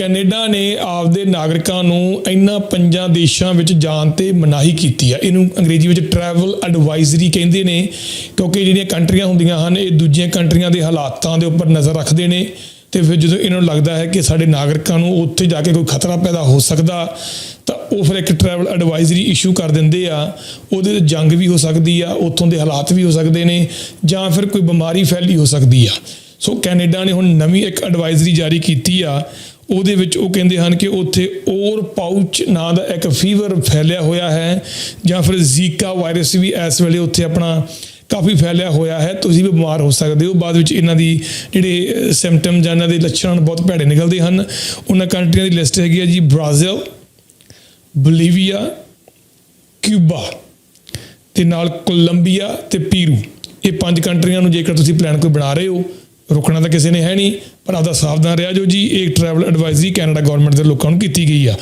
Canada ਨੇ ਆਪਦੇ ਨਾਗਰਿਕਾਂ ਨੂੰ ਇਹਨਾਂ ਪੰਜਾਂ ਦੇਸ਼ਾਂ ਵਿੱਚ ਜਾਣ ਤੇ ਮਨਾਹੀ ਕੀਤੀ ਆ। ਇਹਨੂੰ ਅੰਗਰੇਜ਼ੀ ਵਿੱਚ ਟਰੈਵਲ ਐਡਵਾਈਜ਼ਰੀ ਕਹਿੰਦੇ ਨੇ, ਕਿਉਂਕਿ ਜਿਹੜੀਆਂ ਕੰਟਰੀਆਂ ਹੁੰਦੀਆਂ ਹਨ, ਇਹ ਦੂਜੀਆਂ ਕੰਟਰੀਆਂ ਦੇ ਹਾਲਾਤਾਂ ਦੇ ਉੱਪਰ ਨਜ਼ਰ ਰੱਖਦੇ ਨੇ ਤੇ ਫਿਰ ਜਦੋਂ ਇਹਨਾਂ ਨੂੰ ਲੱਗਦਾ ਹੈ ਕਿ ਸਾਡੇ ਨਾਗਰਿਕਾਂ ਨੂੰ ਉੱਥੇ ਜਾ ਕੇ ਕੋਈ ਖਤਰਾ ਪੈਦਾ ਹੋ ਸਕਦਾ, ਤਾਂ ਉਹ ਫਿਰ ਇੱਕ ਟਰੈਵਲ ਐਡਵਾਈਜ਼ਰੀ ਇਸ਼ੂ ਕਰ ਦਿੰਦੇ ਆ। ਉਹਦੇ ਤੇ ਜੰਗ ਵੀ ਹੋ ਸਕਦੀ ਆ, ਉੱਥੋਂ ਦੇ ਹਾਲਾਤ ਵੀ ਹੋ ਸਕਦੇ ਨੇ, ਜਾਂ ਫਿਰ ਕੋਈ ਬਿਮਾਰੀ ਫੈਲੀ ਹੋ ਸਕਦੀ ਆ। ਸੋ ਕੈਨੇਡਾ ਨੇ ਹੁਣ ਨਵੀਂ ਇੱਕ ਐਡਵਾਈਜ਼ਰੀ ਜਾਰੀ ਕੀਤੀ ਆ ਉਹਦੇ ਵਿੱਚ ਉਹ ਕਹਿੰਦੇ ਹਨ ਕਿ ਉੱਥੇ ਔਰ ਪਾਊਚ ਨਾਂ ਦਾ ਇੱਕ ਫੀਵਰ ਫੈਲਿਆ ਹੋਇਆ ਹੈ ਜਾਂ ਫਿਰ ਜ਼ੀਕਾ ਵਾਇਰਸ ਵੀ ਇਸ ਵੇਲੇ ਉੱਥੇ ਆਪਣਾ ਕਾਫੀ ਫੈਲਿਆ ਹੋਇਆ ਹੈ। ਤੁਸੀਂ ਵੀ ਬਿਮਾਰ ਹੋ ਸਕਦੇ ਹੋ। ਬਾਅਦ ਵਿੱਚ ਇਹਨਾਂ ਦੀ ਜਿਹੜੇ ਸਿੰਪਟਮ ਜਾਂ ਇਹਨਾਂ ਦੇ ਲੱਛਣ ਬਹੁਤ ਭੈੜੇ ਨਿਕਲਦੇ ਹਨ। ਉਹਨਾਂ ਕੰਟਰੀਆਂ ਦੀ ਲਿਸਟ ਹੈਗੀ ਹੈ ਜੀ ਬ੍ਰਾਜ਼ੀਲ ਬੋਲੀਵੀਆ ਕਿਊਬਾ ਤੇ ਨਾਲ ਕੋਲੰਬੀਆ ਤੇ ਪੀਰੂ ਇਹ ਪੰਜ ਕੰਟਰੀਆਂ ਨੂੰ ਜੇਕਰ ਤੁਸੀਂ ਪਲਾਨ ਕੋਈ ਬਣਾ ਰਹੇ ਹੋ ਰੁਕਣਾ ਤਾਂ ਕਿਸੇ ਨੇ ਹੈ ਨਹੀਂ, ਪਰ ਆਪਦਾ ਸਾਵਧਾਨ ਰਿਹਾ ਜੋ ਜੀ, ਇਹ ਟਰੈਵਲ ਐਡਵਾਈਜ਼ਰੀ ਕੈਨੇਡਾ ਗਵਰਨਮੈਂਟ ਦੇ ਲੋਕਾਂ ਨੂੰ ਕੀਤੀ ਗਈ ਆ।